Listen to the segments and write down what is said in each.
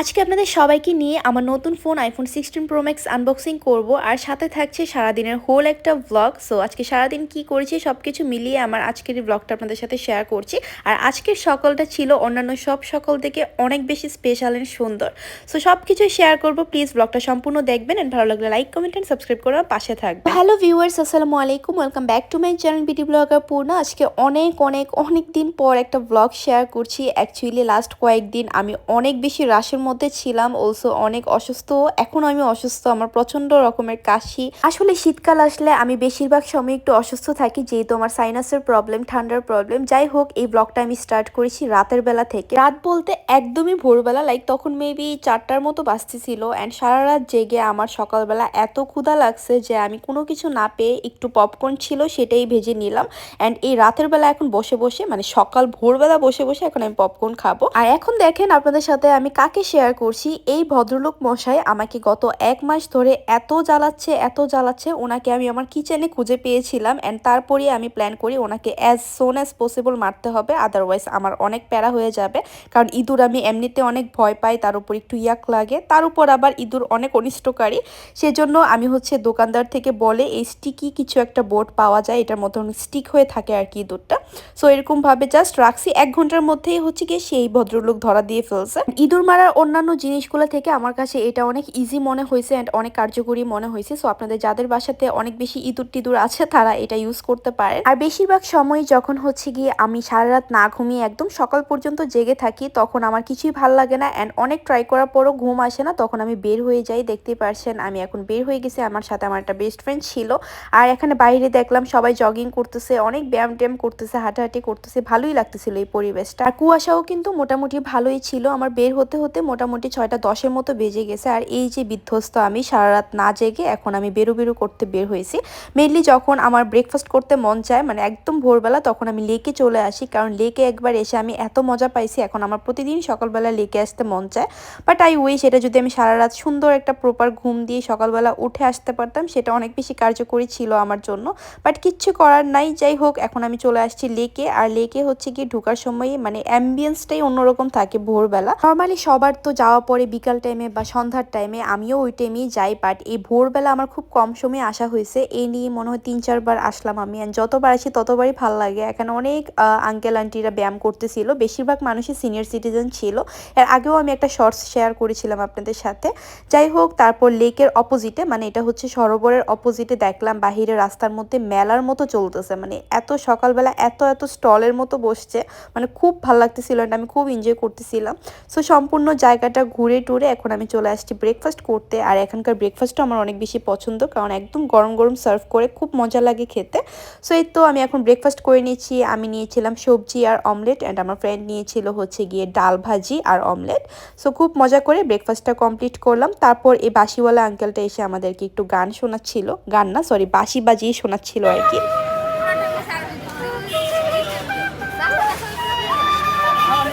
আজকে আপনাদের সবাইকে নিয়ে আমার নতুন phone iPhone sixteen pro max unboxing করব, আর সাথে থাকছে সারাদিনের হোল একটা ব্লগ সো আজকে সারাদিন কি করেছি সব কিছু মিলিয়ে আমার আজকের এই ব্লগটা আপনাদের সাথে শেয়ার করছি। আর আজকের সকালটা ছিল অন্যান্য সব সকাল থেকে অনেক বেশি স্পেশাল অ্যান্ড সুন্দর। সো সব কিছু শেয়ার করব প্লিজ ব্লগটা সম্পূর্ণ দেখবেন অ্যান্ড ভালো লাগলে লাইক কমেন্ট অ্যান্ড সাবস্ক্রাইব করে পাশে থাকবে হ্যালো ভিউয়ার্স আসসালামু আলাইকুম welcome back to my channel BT blogger Purna আজকে অনেক অনেক অনেক দিন পর একটা ব্লগ শেয়ার করছি। অ্যাকচুয়ালি লাস্ট কয়েকদিন আমি অনেক বেশি রাশের মধ্যে ছিলাম অলসো অনেক অসুস্থ। এখন আমি অসুস্থ, আমার প্রচণ্ড রকমের কাশি। আসলে শীতকাল আসলে আমি বেশিরভাগ সময় একটু অসুস্থ থাকি, যেহেতু আমার সাইনাসের প্রবলেম ঠান্ডার প্রবলেম যাই হোক, এই ব্লগটা আমি স্টার্ট করেছি রাতের বেলা থেকে। রাত বলতে একদমই ভোরবেলা লাইক তখন মেবি চারটার মতো বাজতেছিল অ্যান্ড সারা রাত জেগে আমার সকালবেলা এত ক্ষুধা লাগছে যে আমি কোনো কিছু না পেয়ে একটু পপকর্ন ছিল সেটাই ভেজে নিলাম। অ্যান্ড এই রাতের বেলা এখন বসে বসে মানে সকাল ভোরবেলা বসে বসে এখন আমি পপকর্ন খাব। আর এখন দেখেন আপনাদের সাথে আমি কাকে শেয়ার করছি, এই ভদ্রলোক মশাই আমাকে গত এক মাস ধরে এত জ্বালাচ্ছে এত জ্বালাচ্ছে, ওনাকে আমি আমার কিচেনে খুঁজে পেয়েছিলাম অ্যান্ড তারপরে আমি প্ল্যান করি ওনাকে অ্যাজ সোন অ্যাজ পসিবল মারতে হবে আদারওয়াইজ আমার অনেক প্যারা হয়ে যাবে। কারণ ইঁদুর আমি এমনিতে অনেক ভয় পাই, তার উপর একটু ইয়াক লাগে, তার উপর আবার ইঁদুর অনেক অনিষ্টকারী। সেজন্য আমি হচ্ছে দোকানদার থেকে বলে এই স্টিকি কিছু একটা বোর্ড পাওয়া যায়, এটার মধ্যে স্টিক হয়ে থাকে আর কি ইঁদুরটা। সো এরকমভাবে জাস্ট রাখছি, এক ঘণ্টার মধ্যেই হচ্ছে গিয়ে সেই ভদ্রলোক ধরা দিয়ে ফেলছে। ইঁদুর মারার অন্যান্য জিনিসগুলো থেকে আমার কাছে এটা অনেক ইজি মনে হয়েছে অ্যান্ড অনেক কার্যকরী মনে হয়েছে। সো আপনাদের যাদের বাসাতে অনেক বেশি ইঁদুর টিদুর আছে, তারা এটা ইউজ করতে পারে। আর বেশিরভাগ সময় যখন হচ্ছে গিয়ে আমি সারা রাত না ঘুমিয়ে একদম সকাল পর্যন্ত জেগে থাকি, তখন আমার কিছুই ভালো লাগে না অ্যান্ড অনেক ট্রাই করার পরও ঘুম আসে না, তখন আমি বের হয়ে যাই, দেখতে পারছেন আমি এখন বের হয়ে গেছি, আমার সাথে আমার একটা বেস্ট ফ্রেন্ড ছিল। আর এখানে বাইরে দেখলাম সবাই জগিং করতেছে, অনেক ব্যায়াম ট্যায়াম করতেছে, হাঁটাহাঁটি করতেছে, ভালোই লাগতেছিল এই পরিবেশটা। আর কুয়াশাও কিন্তু মোটামুটি ভালোই ছিল, আমার বের হতে হতে মোটামুটি ছয়টা দশের মতো বেজে গেছে। আর এই যে বিধ্বস্ত আমি সারা রাত না জেগে এখন আমি বেরো বেরো করতে বের হয়েছি। মেনলি যখন আমার ব্রেকফাস্ট করতে মন চায় মানে একদম ভোরবেলা তখন আমি লেকে চলে আসি। কারণ লেকে একবার এসে আমি এত মজা পাইছি, এখন আমার প্রতিদিন সকালবেলা লেকে আসতে মন চায়। বাট আই উইশ এটা যদি আমি সারা রাত সুন্দর একটা প্রপার ঘুম দিয়ে সকালবেলা উঠে আসতে পারতাম, সেটা অনেক বেশি কার্যকরী ছিল আমার জন্য। বাট কিচ্ছু করার নাই, যাই হোক, এখন আমি চলে আসছি লেকে আর লেকে হচ্ছে কি ঢোকার সময় মানে অ্যাম্বিয়েন্সটাই অন্যরকম থাকে ভোরবেলা। নর্মালি সবার তো যাওয়া পরে বিকাল টাইমে বা সন্ধ্যার টাইমে আমিও ওই টাইমেই যাই বাট এই ভোরবেলা আমার খুব কম সময় আসা হয়েছে। এই নিয়ে মনে হয় তিন, চারবার আসলাম আমি। And যতবার আসি ততবারই ভালো লাগে। এখানে অনেক আঙ্কেল আন্টিরা ব্যায়াম করতেছিল। বেশিরভাগ মানুষই সিনিয়র সিটিজেন ছিল। এর আগেও আমি একটা শর্টস শেয়ার করেছিলাম আপনাদের সাথে। যাই হোক, তারপর লেকের অপোজিটে মানে এটা হচ্ছে সরোবরের অপোজিটে দেখলাম, বাহিরে রাস্তার মধ্যে মেলার মতো চলতেছে। মানে এত সকালবেলা এত এত স্টলের মতো বসছে। মানে খুব ভালো লাগতেছিল and আমি খুব এনজয় করতেছিলাম। সো সম্পূর্ণ জায়গাটা ঘুরে টুরে এখন আমি চলে আসছি ব্রেকফাস্ট করতে। আর এখানকার ব্রেকফাস্টও আমার অনেক বেশি পছন্দ, কারণ একদম গরম গরম সার্ভ করে খুব মজা লাগে খেতে। সো এই তো আমি এখন ব্রেকফাস্ট করে নিয়েছি। আমি নিয়েছিলাম সবজি আর অমলেট অ্যান্ড আমার ফ্রেন্ড নিয়েছিল হচ্ছে গিয়ে ডাল ভাজি আর অমলেট সো খুব মজা করে ব্রেকফাস্টটা কমপ্লিট করলাম। তারপর এই বাসিওয়ালা আঙ্কেলটা এসে আমাদেরকে একটু গান শোনাচ্ছিল। গান না সরি বাসি বাজিয়ে শোনাচ্ছিল আর কি।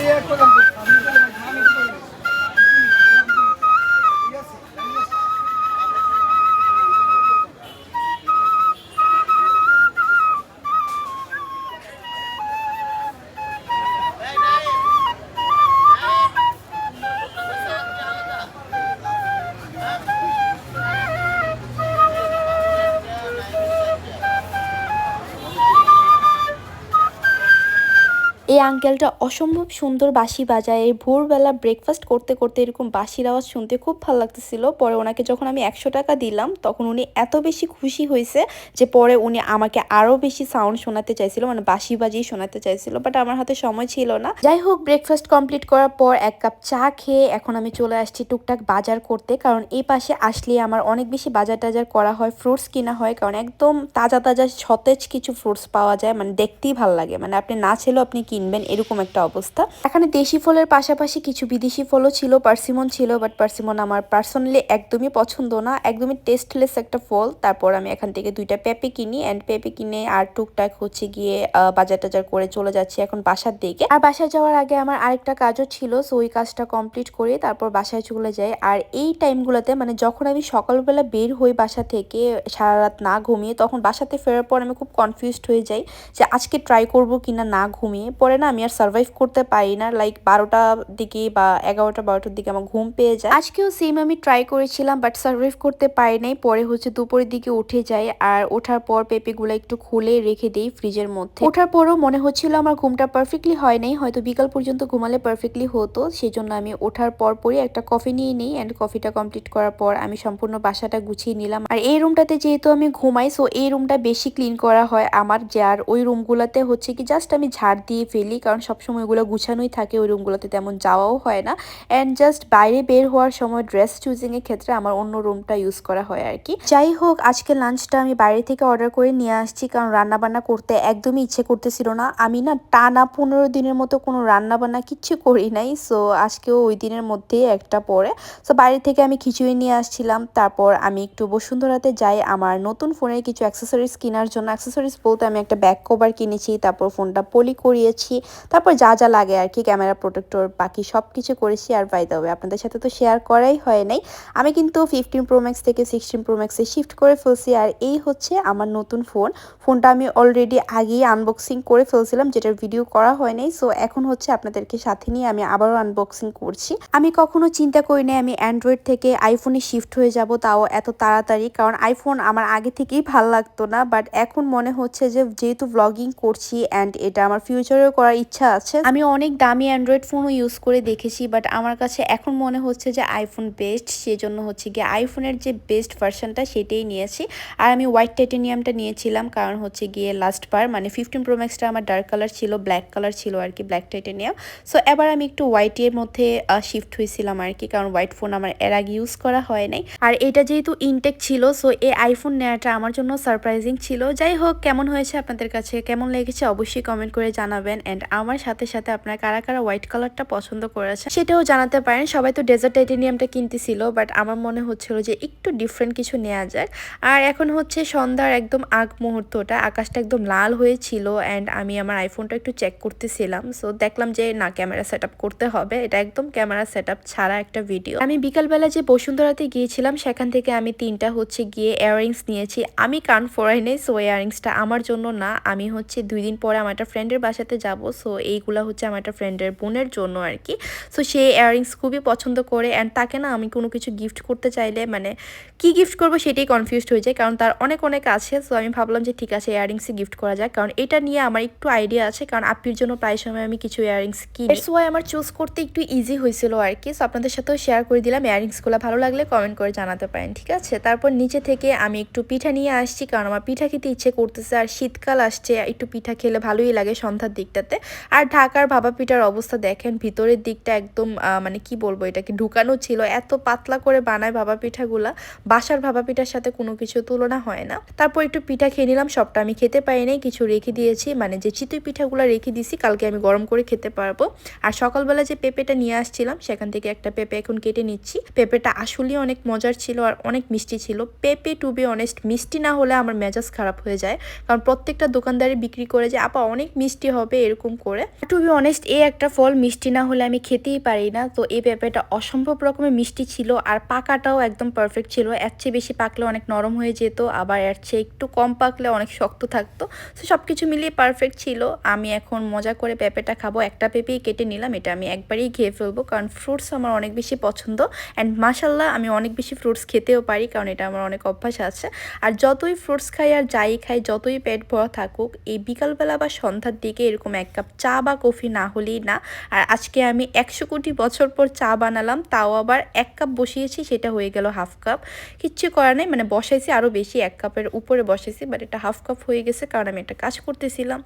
এই আঙ্কেলটা অসম্ভব সুন্দর বাঁশি বাজায়। এই ভোরবেলা ব্রেকফাস্ট করতে করতে এরকম বাঁশির আওয়াজ শুনতে খুব ভালো লাগতেছিল। পরে ওনাকে যখন আমি একশো টাকা দিলাম, তখন উনি এত বেশি খুশি হয়েছে যে পরে উনি আমাকে আরও বেশি সাউন্ড শোনাতে চাইছিল মানে বাঁশি বাজিয়ে শোনাতে চাইছিল। বাট আমার হাতে সময় ছিল না। যাই হোক ব্রেকফাস্ট কমপ্লিট করার পর এক কাপ চা খেয়ে এখন আমি চলে আসছি টুকটাক বাজার করতে। কারণ এই পাশে আসলে আমার অনেক বেশি বাজার টাজার করা হয় ফ্রুটস কিনা হয়। কারণ একদম তাজা তাজা সতেজ কিছু ফ্রুটস পাওয়া যায় মানে দেখতেই ভালো লাগে। মানে আপনি না ছেলেও আপনি কিনবেন। এরকম একটা অবস্থা। এখানে দেশি ফলের পাশাপাশি কিছু বিদেশি ফলও ছিল, পার্সিমন ছিল বাট পার্সিমন আমার পার্সোনালি একদমই পছন্দ না, একদমই টেস্টলেস একটা ফল। তারপর আমি এখান থেকে দুইটা পেঁপে কিনি অ্যান্ড পেঁপে কিনে আর টুকটাক হচ্ছে গিয়ে বাজার টাজার করে চলে যাচ্ছি এখন বাসার দিকে। আর বাসায় যাওয়ার আগে আমার আরেকটা কাজও ছিল সো ওই কাজটা কমপ্লিট করে তারপর বাসায় চলে যাই। আর এই টাইমগুলোতে মানে যখন আমি সকালবেলা বের হই বাসা থেকে সারা রাত না ঘুমিয়ে, তখন বাসাতে ফেরার পর আমি খুব কনফিউজড হয়ে যাই যে আজকে ট্রাই করব কিনা না ঘুমিয়ে। পরে না না, আমি আর সার্ভাইভ করতে পারি না। লাইক বারোটা দিকে বা এগারোটা, বারোটার দিকে আমার ঘুম পেয়ে যায়। আজকেও সেম আমি ট্রাই করেছিলাম বাট সার্ভাইভ করতে পারি নাই। পরে হচ্ছে দুপুরের দিকে উঠে যাই, আর ওঠার পর পেঁপেগুলো একটু খুলে রেখে দিই ফ্রিজের মধ্যে। ওঠার পরও মনে হচ্ছিল আমার ঘুমটা পারফেক্টলি হয় নাই, হয়তো বিকাল পর্যন্ত ঘুমালে পারফেক্টলি হতো। সেই জন্য আমি ওঠার পর পরই একটা কফি নিয়ে নিই অ্যান্ড কফিটা কমপ্লিট করার পর আমি সম্পূর্ণ বাসাটা গুছিয়ে নিলাম। আর এই রুমটাতে যেহেতু আমি ঘুমাই সো এই রুমটা বেশি ক্লিন করা হয় আমার, যে আর ওই রুমগুলোতে হচ্ছে কি জাস্ট আমি ঝাড় দিয়ে ফেলি কারণ সবসময় ওগুলো গুছানোই থাকে, ওই রুমগুলোতে তেমন যাওয়াও হয় না। অ্যান্ড জাস্ট বাইরে বের হওয়ার সময় ড্রেস চুজিংয়ের ক্ষেত্রে আমার অন্য রুমটা ইউজ করা হয় আর কি। যাই হোক, আজকে লাঞ্চটা আমি বাইরে থেকে অর্ডার করে নিয়ে আসছি, কারণ রান্নাবান্না করতে একদমই ইচ্ছে করতেছিল না। আমি না টানা পনেরো দিনের মতো কোনো রান্নাবান্না কিচ্ছু করি নাই সো আজকেও ওই দিনের মধ্যে একটা পরে। সো বাইরে থেকে আমি খিচুড়ি নিয়ে আসছিলাম, তারপর আমি একটু বসুন্ধরাতে যাই, আমার নতুন ফোনের কিছু অ্যাক্সেসরিজ কেনার জন্য। অ্যাক্সেসরিজ বলতে আমি একটা ব্যাক কভার কিনেছি, তারপর ফোনটা পলি করিয়েছি তারপর যা যা লাগে আর কি ক্যামেরা প্রোটেক্টর বাকি সব কিছু করেছি আর বাই দেবে আপনাদের সাথে তো শেয়ার করাই হয় নাই। আমি কিন্তু ফিফটিন প্রো ম্যাক্স থেকে সিক্সটিন প্রো ম্যাক্সে শিফট করে ফেলছি আর এই হচ্ছে আমার নতুন ফোন ফোনটা আমি অলরেডি আগেই আনবক্সিং করে ফেলছিলাম, যেটার ভিডিও করা হয় নাই। সো এখন হচ্ছে আপনাদেরকে সাথে নিয়ে আমি আবারও আনবক্সিং করছি। আমি কখনো চিন্তা করি নাই আমি অ্যান্ড্রয়েড থেকে আইফোনে শিফট হয়ে যাব, তাও এত তাড়াতাড়ি। কারণ আইফোন আমার আগে থেকেই ভালো লাগতো না বাট এখন মনে হচ্ছে যে যেহেতু ব্লগিং করছি অ্যান্ড এটা আমার ফিউচারেও করার ইচ্ছা আছে? আমি অনেক দামি অ্যান্ড্রয়েড ফোনও ইউজ করে দেখেছি বাট আমার কাছে এখন মনে হচ্ছে যে আইফোন বেস্ট সেজন্য হচ্ছে গিয়ে আইফোনের যে বেস্ট ভার্সনটা সেটাই নিয়েছি। আর আমি হোয়াইট টাইটেনিয়ামটা নিয়েছিলাম, কারণ হচ্ছে গিয়ে লাস্ট বার মানে ফিফটিন প্রো ম্যাক্সটা আমার ডার্ক কালার ছিল ব্ল্যাক কালার ছিল আর কি ব্ল্যাক টাইটেনিয়াম সো এবার আমি একটু হোয়াইটের মধ্যে শিফট হয়েছিলাম আর কি, কারণ হোয়াইট ফোন আমার এর আগে ইউজ করা হয় নাই। আর এটা যেহেতু ইনটেক ছিল সো এই আইফোন নেওয়াটা আমার জন্য সারপ্রাইজিং ছিল। যাই হোক, কেমন হয়েছে আপনাদের কাছে? কেমন লেগেছে? অবশ্যই কমেন্ট করে জানাবেন অ্যান্ড আমার সাথে সাথে আপনার কারা কারা হোয়াইট কালারটা পছন্দ করেছে সেটাও জানাতে পারেন। সবাই তো ডেজার্ট টাইটেনিয়ামটা কিনতেছিল বাট আমার মনে হচ্ছিল যে একটু ডিফারেন্ট কিছু নেওয়া যায় আর এখন হচ্ছে সন্ধ্যার একদম আগ মুহূর্তটা, আকাশটা একদম লাল হয়েছিল অ্যান্ড আমি আমার আইফোনটা একটু চেক করতেছিলাম। সো দেখলাম যে না ক্যামেরা সেট করতে হবে। এটা একদম ক্যামেরা সেট ছাড়া একটা ভিডিও আমি বিকালবেলা যে বসুন্ধরাতে গিয়েছিলাম, সেখান থেকে আমি তিনটা হচ্ছে গিয়ে ইয়াররিংস নিয়েছি। আমি কান ফোরাই নেই সো ইয়াররিংসটা আমার জন্য না। আমি হচ্ছে দুই দিন পরে আমার একটা ফ্রেন্ডের বাসাতে যাব। সো এইগুলা হচ্ছে আমার একটা ফ্রেন্ডের বোনের জন্য আর কি সো সে ইয়াররিংস খুবই পছন্দ করে অ্যান্ড তাকে না আমি কোনো কিছু গিফট করতে চাইলে মানে কি গিফট করব সেটাই কনফিউজড হয়ে যায়। কারণ তার অনেক অনেক আছে। সো আমি ভাবলাম যে ঠিক আছে ইয়াররিংসই গিফট করা যায় কারণ এটা নিয়ে আমার একটু আইডিয়া আছে। কারণ আপির জন্য প্রায় সময় আমি কিছু ইয়াররিংস কিনি। সো আমার চুজ করতে একটু ইজি হয়েছিল আর কি সো আপনাদের সাথেও শেয়ার করে দিলাম। ইয়াররিংসগুলো ভালো লাগলে কমেন্ট করে জানাতে পারেন, ঠিক আছে? তারপর নিচে থেকে আমি একটু পিঠা নিয়ে আসছি। কারণ আমার পিঠা খেতে ইচ্ছে করতেছে। আর শীতকাল আসছে। একটু পিঠা খেলে ভালোই লাগে সন্ধ্যার দিকটাতে। আর ঢাকার ভাবা পিঠার অবস্থা দেখেন, ভিতরের দিকটা একদম মানে কি বলব এটাকে, ঢুকানো ছিল, এত পাতলা করে বানায় ভাবা পিঠাগুলা বাসার ভাবা পিঠার সাথে কোনো কিছু তুলনা হয় না। তারপর একটু পিঠা খেয়ে নিলাম, সবটা আমি খেতে পারি নাই, কিছু রেখে দিয়েছি মানে যে চিতুই পিঠাগুলো রেখে দিয়েছি কালকে আমি গরম করে খেতে পারব। আর সকালবেলা যে পেঁপেটা নিয়ে আসছিলাম, সেখান থেকে একটা পেঁপে এখন কেটে নিচ্ছি। পেঁপেটা আসলে অনেক মজার ছিল আর অনেক মিষ্টি ছিল। পেঁপে, টু বি অনেস্ট, মিষ্টি না হলে আমার মেজাজ খারাপ হয়ে যায়। কারণ প্রত্যেকটা দোকানদারি বিক্রি করে যে, আপা, অনেক মিষ্টি হবে, এরকম করে। টু বি অনেস্ট এই একটা ফল মিষ্টি না হলে আমি খেতেই পারি না। তো এই পেঁপেটা অসম্ভব রকমের মিষ্টি ছিল আর পাকাটাও একদম পারফেক্ট ছিল। এর চেয়ে বেশি পাকলে অনেক নরম হয়ে যেত, আবার এর চেয়ে একটু কম পাকলে অনেক শক্ত থাকতো। তো সব কিছু মিলিয়ে পারফেক্ট ছিল। আমি এখন মজা করে পেঁপেটা খাব। একটা পেঁপেই কেটে নিলাম, এটা আমি একবারেই খেয়ে ফেলব। কারণ ফ্রুটস আমার অনেক বেশি পছন্দ। অ্যান্ড মাসাল্লাহ আমি অনেক বেশি ফ্রুটস খেতেও পারি, কারণ এটা আমার অনেক অভ্যাস আছে। আর যতই ফ্রুটস খাই আর যাই খাই, যতই পেট ভরা থাকুক, এই বিকালবেলা বা সন্ধ্যার দিকে এরকম এক কাপ চা বা কফি না হলেই না। আর আজকে আমি একশো কোটি বছর পর চা বানালাম, তাও আবার এক কাপ বসিয়েছি, সেটা হয়ে গেল হাফ কাপ। কিচ্ছু করার নেই মানে বসাইছি আরও বেশি, এক কাপের উপরে বসাইছি বাট এটা হাফ কাপ হয়ে গেছে, কারণ আমি একটা কাজ করতেছিলাম।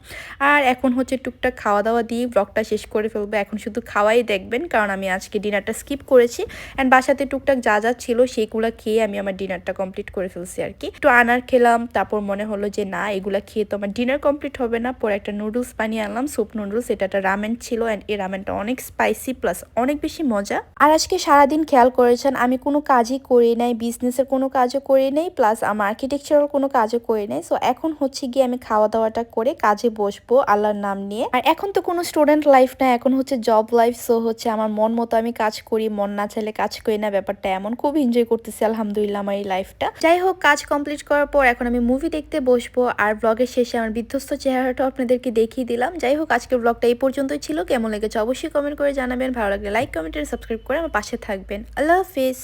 আর এখন হচ্ছে টুকটাক খাওয়া দাওয়া দিয়ে ব্লগটা শেষ করে ফেলব, এখন শুধু খাওয়াই দেখবেন, কারণ আমি আজকে ডিনারটা স্কিপ করেছি। অ্যান্ড বাসাতে টুকটাক যা যা ছিল সেইগুলো খেয়ে আমি আমার ডিনারটা কমপ্লিট করে ফেলছি আর কি। একটু আনার খেলাম, তারপর মনে হলো যে না, এগুলা খেয়ে তো আমার ডিনার কমপ্লিট হবে না, পরে একটা নুডলস বানিয়ে আনলাম স্যুপ নুডলস এটা একটা রামেন ছিল অ্যান্ড এই রামেনটা অনেক স্পাইসি প্লাস অনেক বেশি মজা। আর আজকে সারাদিন খেয়াল করেছেন, আমি কোনো কাজই করি নাই বিজনেসের কোনো কাজও করি নাই প্লাস আমার আর্কিটেকচারাল কোনো কাজও করি নাই। সো এখন হচ্ছে গিয়ে আমি খাওয়া দাওয়াটা করে কাজে বসবো আল্লাহর নাম নিয়ে। আর এখন তো কোনো স্টুডেন্ট লাইফ না এখন হচ্ছে জব লাইফ সো হচ্ছে আমার মন মতো আমি কাজ করি, মন না চাইলে কাজ করি না, ব্যাপারটা এমন। খুব এনজয় করতেছি, আলহামদুলিল্লাহ, আমার এই লাইফটা যাই হোক, কাজ কমপ্লিট করার পর এখন আমি মুভি দেখতে বসবো, আর ব্লগের শেষে আমার বিধ্বস্ত চেহারাটাও আপনাদেরকে দেখিয়ে দিলাম। যাই হোক হোক আজকের ব্লগটা এই পর্যন্তই ছিল। কেমন লেগেছে অবশ্যই কমেন্ট করে জানাবেন। ভালো লাগলে লাইক কমেন্ট সাবস্ক্রাইব করে আমার পাশে থাকবেন। আল্লাহ হাফিজ।